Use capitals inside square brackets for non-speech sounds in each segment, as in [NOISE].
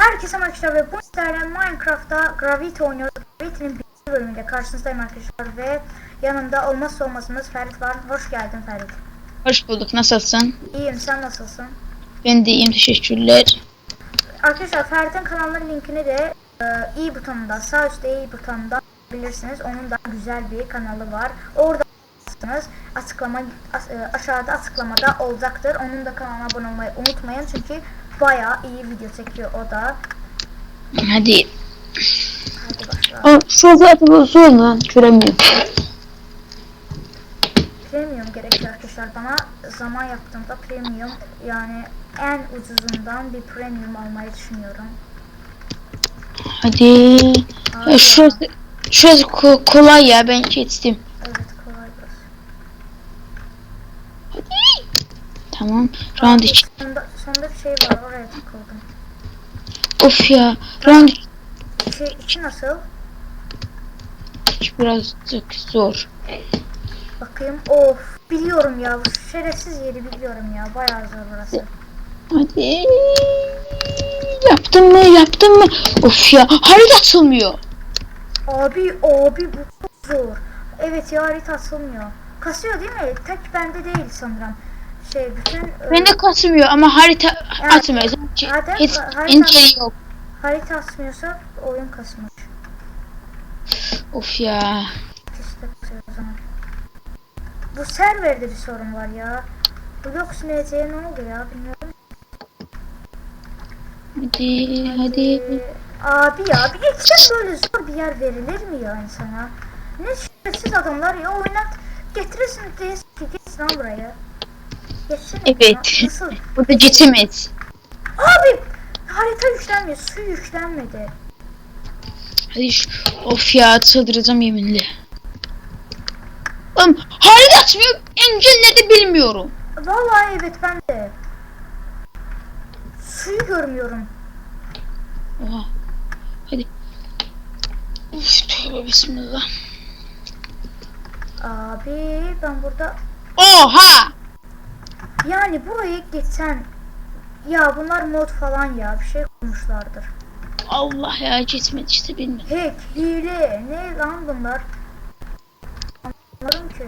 Herkese merhaba ve bu sizlerle Minecraft'ta Gravity oynuyoruz. Gravity'nin birinci bölümünde karşınızdayım arkadaşlar ve yanımda olmazsa olmazımız Ferit var. Hoş geldin Ferit. Hoş bulduk. Nasılsın? İyiyim sen nasılsın? Ben de iyiyim. Teşekkürler. Arkadaşlar Ferit'in kanalının linkini de e, i butonunda sağ üstte i butonunda bilirsiniz. Onun da güzel bir kanalı var. Orada açıklama as- e, aşağıda açıklamada olacaktır. Onun da kanalına abone olmayı unutmayın çünkü bayağı iyi video çekiyor o da. Hadi. Hadi başla. O şu zaten zor lan. Göremiyorum. Premium gerekiyor arkadaşlar bana zaman yaptığımda premium yani en ucuzundan bir premium almayı düşünüyorum. Hadi. Aa, Ya Şurası, şurası ko- kolay ya. Ben geçtim. Evet kolay biraz. Hadi. Tamam. Round için. Sonunda, bir şey var oraya takıldım. Of ya. Round Şey içi nasıl? için birazcık zor. Bakayım. Of biliyorum ya bu şerefsiz yeri biliyorum ya bayağı zor burası. Hadi. Yaptın mı? Yaptın mı? Of ya. Harita açılmıyor. Abi abi bu zor. Evet ya harita açılmıyor. Kasıyor değil mi? Tek bende değil sanırım. Şey bütün e, Bende kasmıyor ama harita Evet. açmıyor. Zaten Hiç harita- yok. harita açmıyorsa oyun kasmış. Of ya. İşte kasıyor o zaman. Bu serverde bir sorun var ya. Blok sileceğe ne oldu ya bilmiyorum. Hadi. Hadi. Ee, abi ya bir geçten böyle zor bir yer verilir mi ya insana? Ne şerefsiz adamlar ya oynat getirirsin diyesin ki lan buraya. Evet. Nasıl? Burada geçemez. Abi harita yüklenmiyor su yüklenmedi. Hadi şu, of ya çıldıracağım yeminle. Oğlum harita açmıyor. Engel ne de bilmiyorum. Vallahi evet ben de. Suyu görmüyorum. Oha. Hadi. Uf tövbe bismillah. Abi ben burada Oha. Yani burayı geçen ya bunlar mod falan ya bir şey koymuşlardır. Allah ya geçmedi işte bilmedim. Hack, hile, ne lan bunlar? Anlamadım ki.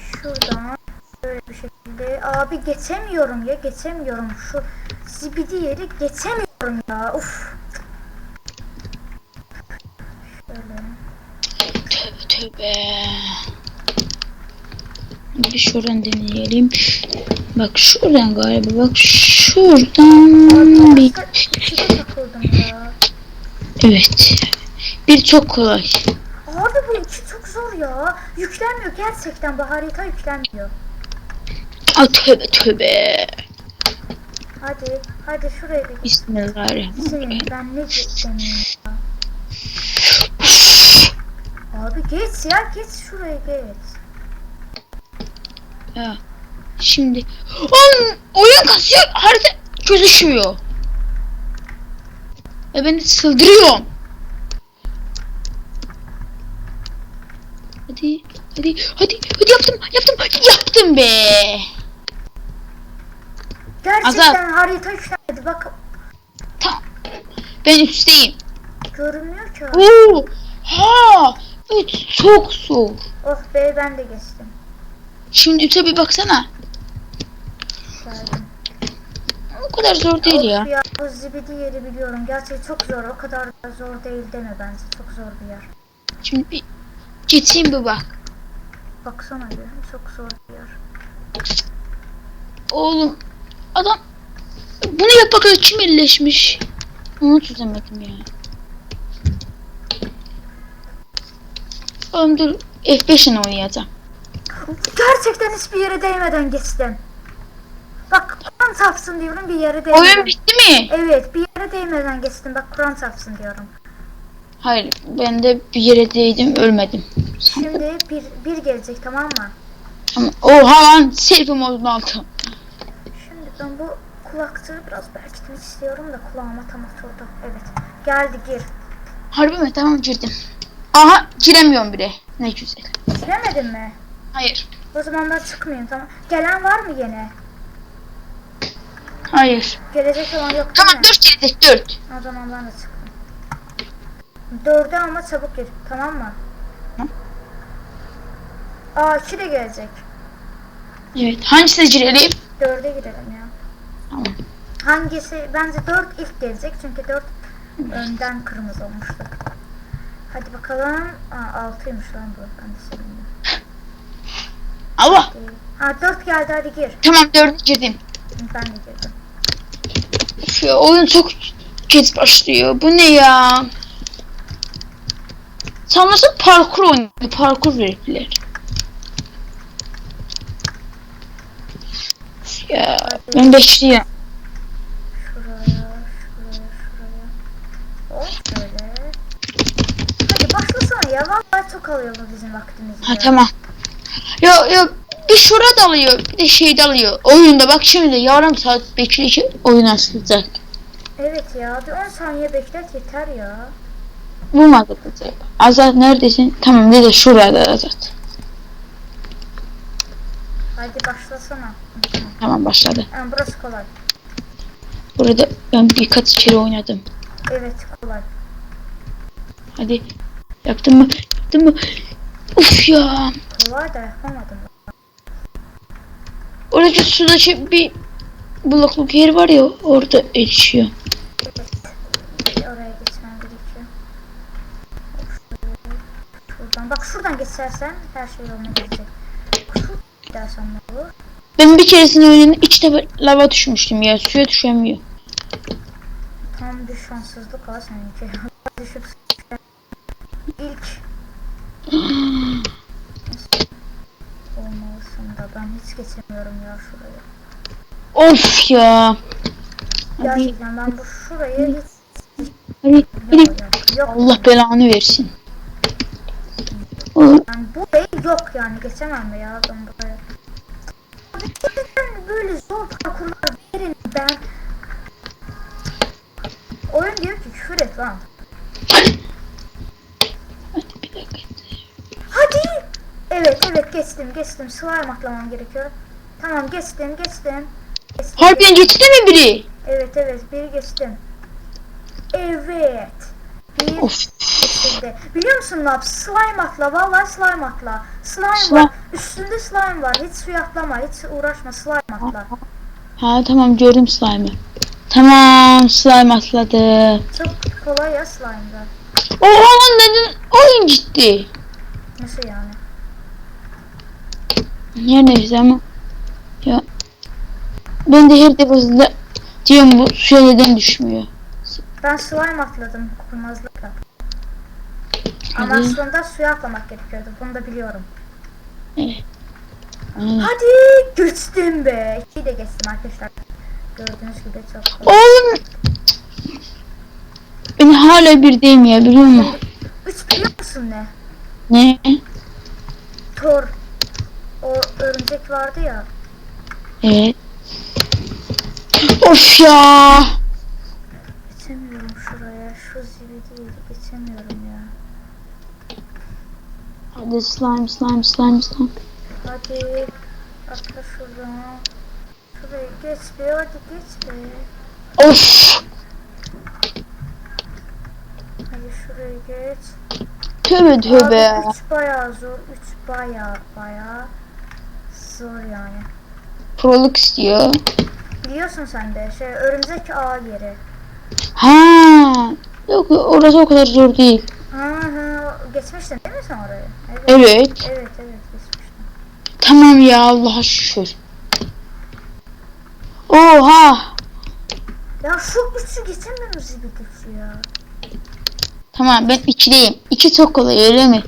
Şuradan böyle bir şekilde. Abi geçemiyorum ya geçemiyorum. Şu zibidi yeri geçemiyorum ya. Uf. Şöyle. Tövbe tövbe. Bir şuradan deneyelim. Bak şuradan galiba. Bak şuradan bir. Evet. Bir çok kolay. Abi bu iki çok zor ya. Yüklenmiyor gerçekten bu harita yüklenmiyor. Aa, tövbe tövbe. Hadi hadi şuraya bir Bismillahirrahmanirrahim. Senin ben ne diyeceğim ya? Abi geç ya geç şuraya geç. Ya. Şimdi. Oğlum oyun kasıyor. Harita gözükmüyor. Ve ben de çıldırıyorum. Hadi. Hadi. Hadi. Hadi yaptım. Yaptım. Yaptım be. Gerçekten harita yüklenmedi bak Tamam. Ben üstteyim. görünmüyor ki. Oo. Ha. Evet, çok zor. Oh be ben de geçtim. Şimdi üste bir baksana. Geldim. O kadar zor değil ya. ya bu zibidi yeri biliyorum. Gerçi çok zor o kadar da zor değil deme bence. Çok zor bir yer. Şimdi bir geçeyim bir bak. Baksana bir çok zor bir yer. Oğlum adam bunu yaparken kim elleşmiş? Onu çözemedim ya. Oğlum dur F5'in oynayacağım. Gerçekten hiçbir yere değmeden geçtim. Bak Kur'an çarpsın diyorum bir yere değmeden. Oyun bitti mi? Evet bir yere değmeden geçtim. Bak Kur'an çarpsın diyorum. Hayır ben de bir yere değdim ölmedim. Şimdi bir, bir gelecek tamam mı? Ama oha lan selfie modunu aldım. Şimdi ben bu kulaklığı biraz belki istiyorum da kulağıma tam oturdu. Evet. Geldi gir. Harbi mi? Tamam girdim. Aha giremiyorum bile. Ne güzel. Giremedin mi? Hayır. O zamanlar çıkmayayım tamam. Gelen var mı yine? Hayır. Gelecek olan yok Tamam mi? 4 gelecek 4. O zaman ben de çıktım. Dörde ama çabuk gir. Tamam mı? Tamam. Aa iki de gelecek. Evet. Hangisine girelim? Dörde girelim ya. Tamam. Hangisi? Bence dört ilk gelecek. Çünkü dört önden kırmızı olmuştu. Hadi bakalım. Aa altıymış lan bu. Ben de sevindim. Allah. Değil. Ha dört geldi hadi gir. Tamam 4'e girdim. Ben de girdim. Üf ya oyun çok geç başlıyor. Bu ne ya? Sanırsam parkur oyunu. Parkur verdiler. Üf Ya ben bekliyorum. Şuraya, şuraya, şuraya. Hop şöyle. Hadi başlasana ya. Vallahi çok bizim vaktimizi. Ha ya. tamam. Ya ya bir şura dalıyor bir de şey dalıyor. Oyunda bak şimdi yarım saat bekleyecek oyun açılacak. Evet ya. Bir 10 saniye beklet yeter ya. Bulmadı bizi. Azat neredesin? Tamam dedi şurada Azat. Hadi başlasana. Tamam başladı. Yani burası kolay. Burada ben birkaç kere oynadım. Evet kolay. Hadi. Yaptın mı? Yaptın mı? Uf ya. Kolay da yapamadım. Oradaki sudaki bir blokluk yer var ya orada erişiyor. Şuradan. Bak şuradan geçersen her şey yoluna. Şuradan gidersen ne olur? Ben bir keresinde oyunun içte lava düşmüştüm ya. Suya düşemiyor. Tam bir şanssızlık ha seninki. [LAUGHS] Düşüp ilk olmalısın da ben hiç geçemiyorum ya şurayı. Of ya. Gerçekten ben bu şurayı hiç hadi, hadi. yok. Allah belanı versin. Yani burayı yok yani geçemem mi ya ben buraya. Böyle zor parkurlar verin ben. Oyun diyor ki küfür et lan. Hadi bir dakika. Hadi. Evet evet geçtim geçtim. Slime atlamam gerekiyor. Tamam geçtim geçtim. geçtim. Harbiden geçti mi biri? Evet evet bir geçtim. Evet. Bir Of. geçildi. Biliyor musun ne yap? Slime atla. Vallahi slime atla. Slime Slime. var. Üstünde slime var. Hiç suya atlama. Hiç uğraşma. Slime atla. Ha tamam gördüm slime'ı. Tamam slime atladı. Çok kolay ya slime'da. Oha lan dedin oyun gitti. Nasıl yani? Her neyse ama. Ya. Ben de her defasında diyorum bu suya neden düşmüyor. Ben slime atladım kurnazlıkla. Ama Hadi. aslında suya atlamak gerekiyordu. Bunu da biliyorum. Aynen. Hadi geçtim be. İkiyi de geçtim arkadaşlar. Gördüğünüz gibi çok kolay. Oğlum. Ben hala birdeyim ya biliyor musun? Üç biliyor musun ne? Ne? Thor. O örümcek vardı ya. Evet. Of ya. Geçemiyorum şuraya. Şu zibidiyi geçemiyorum ya. Hadi slime slime slime slime. Hadi. Atla şuradan. Şuraya geç be. Hadi geç be. Of. Hadi şuraya geç. Tövbe tövbe. Abi 3 bayağı zor. 3 bayağı bayağı zor yani. Proluk istiyor. Biliyorsun sen de şey örümcek ağ yeri. Ha. Yok orası o kadar zor değil. Hı hı geçmiştin değil mi sen orayı? Evet. Evet. Evet evet geçmiştin. Tamam ya Allah'a şükür. Oha. Ya şu üçü geçemiyoruz zibidisi ya. Tamam ben ikideyim. İki çok kolay öyle mi?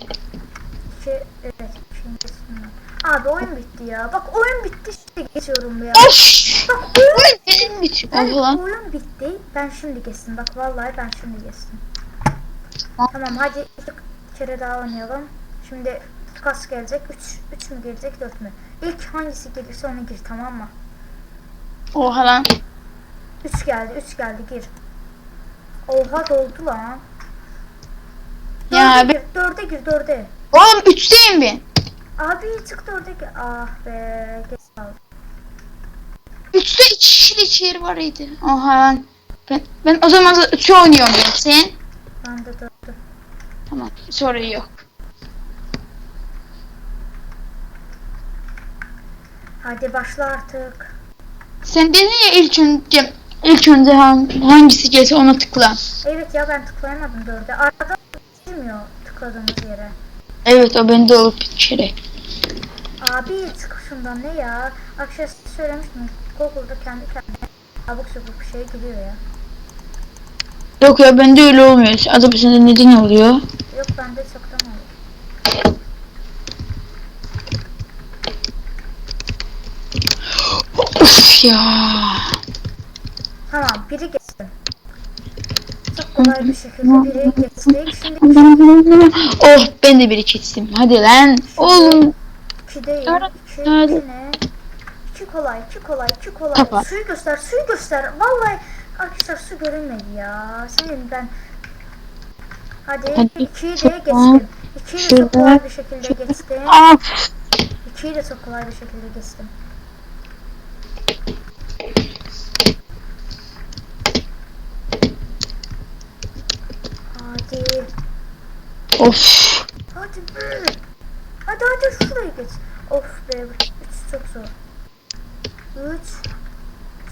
İki evet ikincisinden. Abi oyun bitti ya. Bak oyun bitti şimdi geçiyorum ya. Of. Bak oyun Benim bitti. Allah. oyun bitti. Ben şimdi geçtim. Bak vallahi ben şimdi geçtim. Tamam. Tamam hadi iki kere daha oynayalım. Şimdi kas gelecek. 3 3 mü gelecek 4 mü? İlk hangisi gelirse onu gir tamam mı? Oha lan. 3 geldi 3 geldi gir. Oha doldu lan. Ya Dörde be- gir, dörde gir dörde. Oğlum üçteyim ben. Abi çık dörde gir. Ah be geç kaldı. Üç üçte iki kişilik yer var idi. Oha ben, ben, ben o zaman üçü oynuyorum ben. Sen? Ben de dördü. Tamam sorun yok. Hadi başla artık. Sen dedin ya ilk önce ilk önce han- hangisi gelse ona tıkla. Evet ya ben tıklayamadım dörde. Arada girmiyor tıkladığımız yere. Evet o bende olup kere. Abi çık şundan ne ya? Akşam söylemiştim. Google'da kendi kendine abuk sabuk bir şey giriyor ya. Yok ya bende öyle olmuyor. Acaba sende neden oluyor? Yok bende çoktan oldu. Of ya. Tamam biri geçtim. Çok kolay bir şekilde biri geçtik. Şimdi oh ben de biri kestim. Hadi lan. Oğlum. İki, Hadi. iki ne? İki kolay, iki kolay, iki kolay. Kapat. Suyu göster, suyu göster. Vallahi arkadaşlar su görünmedi ya. Senin ben Hadi, Hadi. ikiyi de geçtim. İkiyi de çok kolay bir şekilde geçtim. İkiyi de çok kolay bir şekilde geçtim. Hadi. Of. Hadi be. Hadi hadi şuraya geç. Of be. Üç çok zor. Üç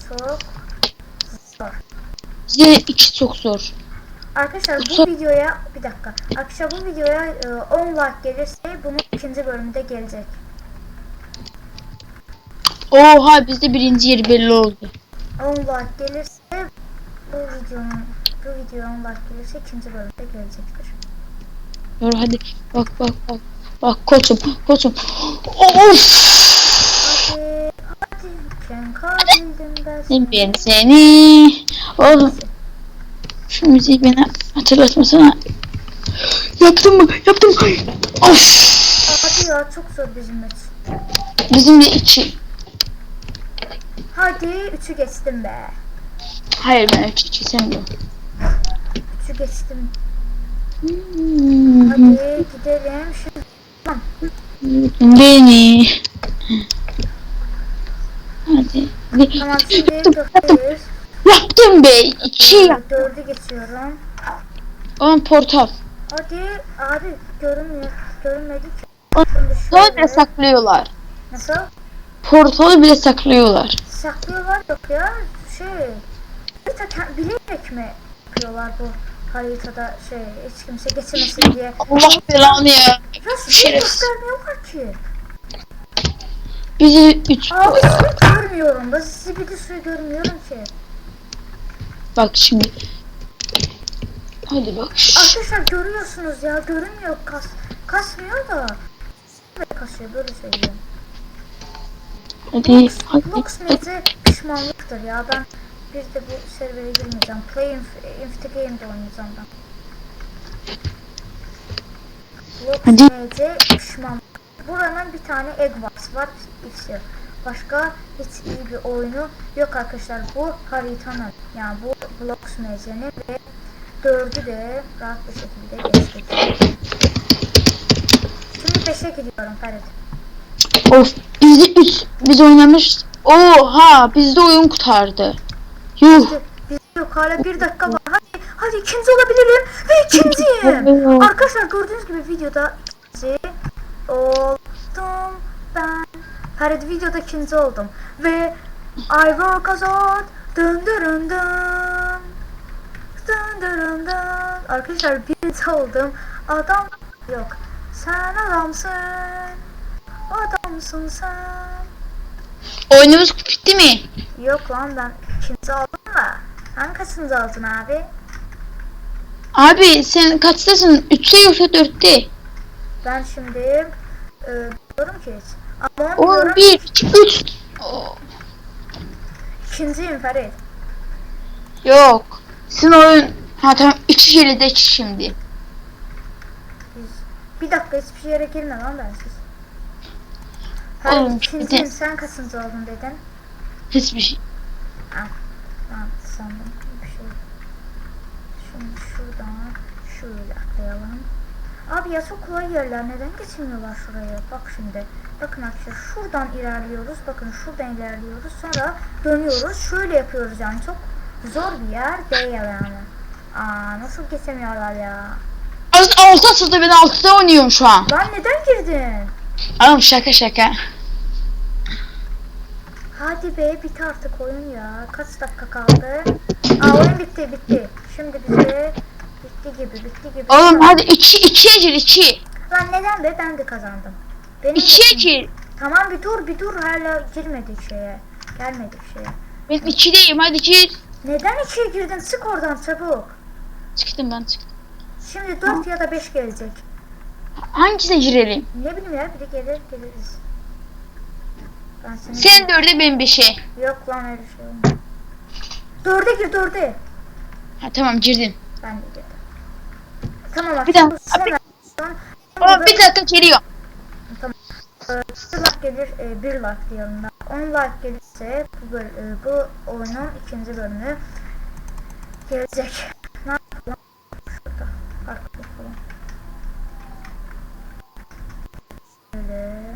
çok zor. Size iki çok zor. Arkadaşlar bu Çok- videoya bir dakika. Arkadaşlar bu videoya e, 10 like gelirse bunun ikinci bölümünde gelecek. Oha bizde birinci yer belli oldu. 10 like gelirse bu videonun bu videoya 10 like gelirse ikinci bölümde gelecektir. Dur hadi. Bak bak bak. Bak koçum koçum. Of. Hadi hadi kabildim ben seni. Ben seni. Oğlum. Şu müziği bana hatırlatmasana. Yaptım mı? Yaptım. Of. Hadi ya çok zor bizim için. Bizim de iki. Hadi 3'ü geçtim be. Hayır ben üç iki 3'ü geçtim. Hmm. Hadi gidelim. Tamam. Beni. Hadi. Tamam şimdi Yaptım, yaptım. dörtteyiz. Yaptım be. İki yap. Dördü geçiyorum. Oğlum portal. Hadi abi görünmüyor. Görünmedi ki. Portalı bile saklıyorlar. Nasıl? Portalı bile saklıyorlar. Saklıyorlar yok ya. Şey. Bilerek mi yapıyorlar bu haritada şey hiç kimse geçemesin diye. Allah belanı ya. Sizi Şerefsiz. göstermiyorlar ki. Bizi üç... Abi suyu görmüyorum da sizi bir de suyu görmüyorum ki. Bak şimdi. Hadi bak. Arkadaşlar görüyorsunuz ya görünmüyor kas kasmıyor da. Kasıyor böyle söyleyeyim. Hadi. Hadi. Blocksmith'e pişmanlıktır ya ben bir de bu servere girmeyeceğim. Play Inf- Infinity oynayacağım ben. Pişmanlık. Buranın bir tane Eggwars var. İşte başka hiç iyi bir oyunu yok arkadaşlar. Bu haritanın yani bu Blocksmith'in ve dördü de rahat bir şekilde geçtik. Şimdi 5'e gidiyorum Ferit. Of. Bizde üç. Biz oynamış. Oha. Bizde oyun kurtardı. Yuh. Biz yok hala bir dakika var. Hadi, hadi ikinci olabilirim ve ikinciyim. Arkadaşlar gördüğünüz gibi videoda ikinci oldum ben. Ferit videoda ikinci oldum. Ve I work as hard. Dın dın dın. Dın dın dın. Arkadaşlar birinci oldum. Adam yok. Sen adamsın. Adamsın sen. Oyunumuz bitti mi? Yok lan ben oldum da. Sen kaçıncı oldun abi? Abi sen kaçtasın? Üçte yoksa dörtte? Ben şimdi e, diyorum ki. Ama onu Oğlum diyorum bir, iki, üç. Oo, ikinciyim Ferit. Yok. Sizin oyun... Ha tamam. İki kere de şimdi. Bir dakika hiçbir yere girme lan bensiz. Oğlum, Ferit bir ikinciyim de- sen kaçıncı oldun dedin. Hiçbir şey. Ben sandım bir şey. Şimdi şuradan şöyle atlayalım. Abi ya çok kolay yerler. Neden geçmiyorlar şuraya? Bak şimdi. Bakın arkadaşlar şuradan ilerliyoruz. Bakın şuradan ilerliyoruz. Sonra dönüyoruz. Şöyle yapıyoruz yani. Çok zor bir yer değil yani. Aa nasıl geçemiyorlar ya? Altı atıldı ben altıda oynuyorum şu an. Lan neden girdin? Oğlum şaka şaka. Hadi be bitti artık oyun ya. Kaç dakika kaldı? Aa oyun bitti bitti. Şimdi bize bitti gibi bitti gibi. Oğlum hadi iki, ikiye gir iki. Lan neden be ben de kazandım. Benim İkiye de- gir. Tamam bir dur bir dur hala girmedik şeye. Gelmedik şeye. Ben ikideyim hadi gir. Neden içeri girdin? Sık oradan çabuk. Çıktım ben çıktım. Şimdi 4 ya da 5 gelecek. Hangisine girelim? Ne bileyim ya bir de gelir geliriz. Ben seni... Sen dörde ben beşe. Yok lan öyle şey olmaz. Dörde gir dörde. Ha tamam girdim. Ben de girdim. Tamam bak. Bir dakika, bir- Aa, bir dakika geliyor. Ee, Bir like gelir, e, bir like ben. 10 like gelirse bu, böl- e, bu oyunun ikinci bölümü gelecek. Ne yapalım? Şurada. Farklı yapalım. Böyle.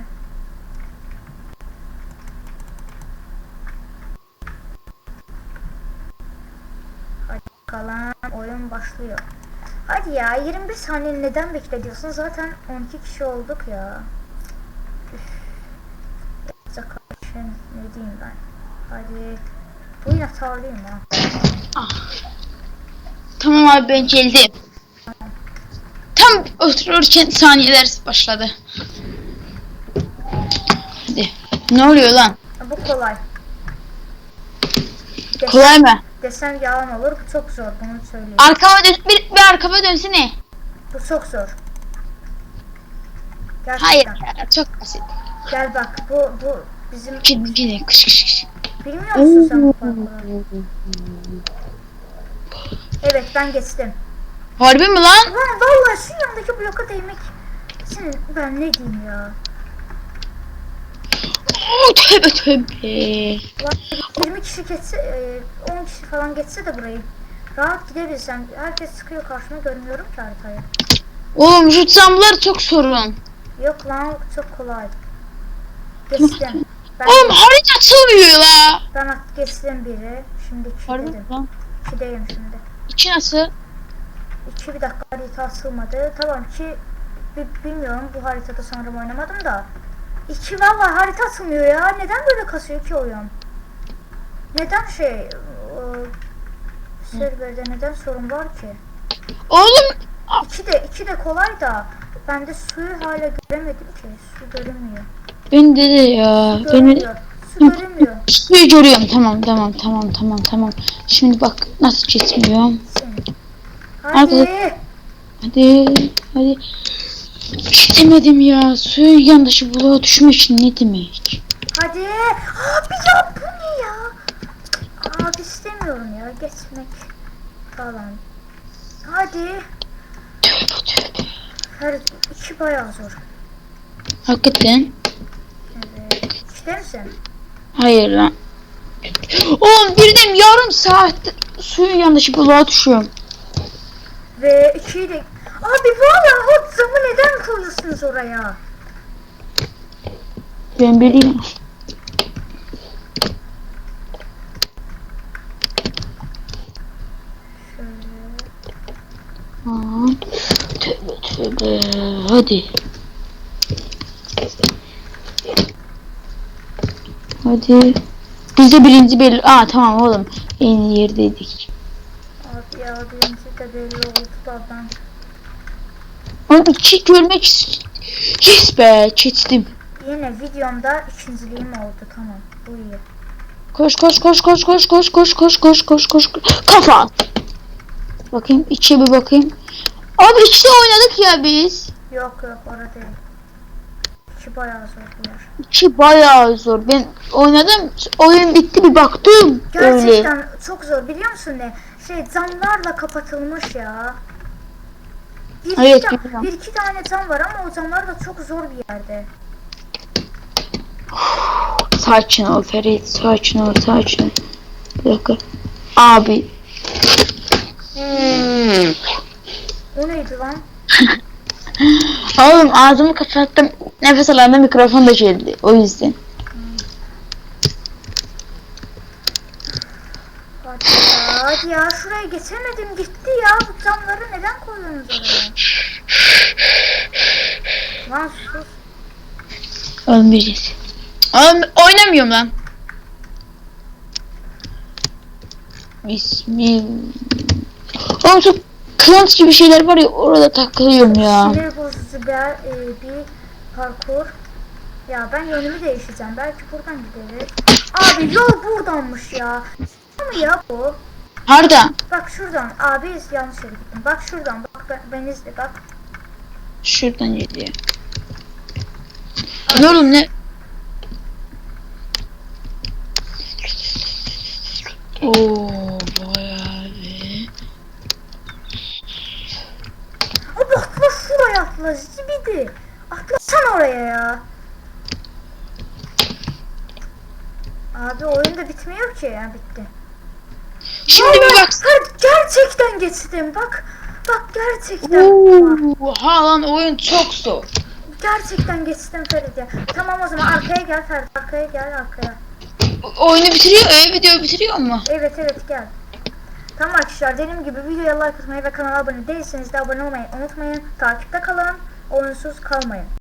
Hadi bakalım başlıyor. Hadi ya 21 saniye neden beklediyorsun? Zaten 12 kişi olduk ya. Size karşı ne diyeyim ben? Hadi. Bu yine hatalıyım ha. Tamam abi ben geldim. Tam otururken saniyeler başladı. Hadi. Ne oluyor lan? Bu kolay. Kolay mı? Desem yalan olur. Bu çok zor. Bunu söyleyeyim. Arkama dön bir, bir arkama dönsene. Bu çok zor. Gerçekten. Hayır çok basit. Gel bak. Bu bu bizim Gidin gidin kış kış kış. bilmiyor musun sen bu parkuru? Evet ben geçtim. Harbi mi lan? Lan vallahi şu yandaki bloka değmek. Senin ben ne diyeyim ya? Oo, tövbe tövbe. Lan 20 kişi geçse, e, 10 kişi falan geçse de burayı rahat gidebilsem. Herkes sıkıyor karşıma görmüyorum ki haritayı. Oğlum şu zamlar çok sorun. Yok lan çok kolay. Geçtim. Ben, Oğlum harita açılmıyor la. ben geçtim biri. Şimdi lan? İkideyim şimdi. İki nasıl? İki bir dakika harita asılmadı. Tamam ki bi- bilmiyorum bu haritada sanırım oynamadım da. İki valla harita asılmıyor ya. Neden böyle kasıyor ki oyun? Neden şey serverde neden sorun var ki? Oğlum İki de iki de kolay da ben de suyu hala göremedim ki. Su görünmüyor. ben de de ya. De... Görünmüyor. Su görünmüyor. Suyu görüyorum tamam tamam tamam tamam tamam. Şimdi bak nasıl geçmiyorum. Seni. Hadi. Hadi hadi. Geçemedim ya. Suyun yandaşı buluğa düşmek ne demek? Hadi. Abi ya bu ne ya? Abi istemiyorum ya geçmek falan. Hadi. Tövbe tövbe. Her iki bayağı zor. Hakikaten. Evet. İşte misin? Hayır lan. Oğlum birden yarım saat suyun yandaşı buluğa düşüyorum. Ve ikiyi de... Abi valla o zamı neden koyuyorsunuz oraya? Ben bileyim. Tövbe tövbe. Hadi. Hadi. Biz de birinci belli. Aa tamam oğlum. En iyi yerdeydik. Abi ya birinci de belli oldu da ben... Oğlum iki görmek Yes be geçtim. Yine videomda ikinciliğim oldu tamam. Bu iyi. Koş koş koş koş koş koş koş koş koş koş koş kafa. at. Bakayım içe bir bakayım. Abi ikisi oynadık ya biz. Yok yok orada değil. İki bayağı zor yer. İki bayağı zor. Ben oynadım. Oyun bitti bir baktım. Öyle. Gerçekten çok zor biliyor musun ne? Şey camlarla kapatılmış ya. Bir, Evet, iki, biliyorum. bir iki tane cam var ama o camlar da çok zor bir yerde. Sakin ol Ferit. Sakin ol sakin ol. Bir dakika. Abi. O neydi lan? [LAUGHS] Oğlum ağzımı kapattım. Nefes alanda mikrofon da geldi. O yüzden. Hadi ya, hadi ya şuraya geçemedim gitti ya. Bu camları neden koydunuz oraya? Lan sus. Ölmeyeceğiz. Oğlum oynamıyorum lan. Bismillah. Oğlum çok klant gibi şeyler var ya orada takılıyorum ya. Sinir bozucu bir, e, bir parkur. Ya ben yönümü değiştireceğim. Belki buradan gideriz. Abi yol buradanmış ya. mı ya bu? Harda. Bak şuradan. Abi yanlış yere gittim. Bak şuradan. Bak ben, ben izle bak. Şuradan geliyor. Ne oğlum ne? Oo bayağı bir. Abi atla şuraya atla. Zibidi. Atlasana oraya ya. Abi oyun da bitmiyor ki ya bitti. Şimdi bir bak. Ha, gerçekten geçtim bak. Bak gerçekten. Oha lan oyun çok zor. Gerçekten geçtim Ferit ya. Tamam o zaman arkaya gel Ferit. Arkaya gel arkaya. O- Oyunu bitiriyor, e, video bitiriyor mu? Evet evet gel. Tamam arkadaşlar dediğim gibi videoya like atmayı ve kanala abone değilseniz de abone olmayı unutmayın. Takipte kalın. Oyunsuz kalmayın.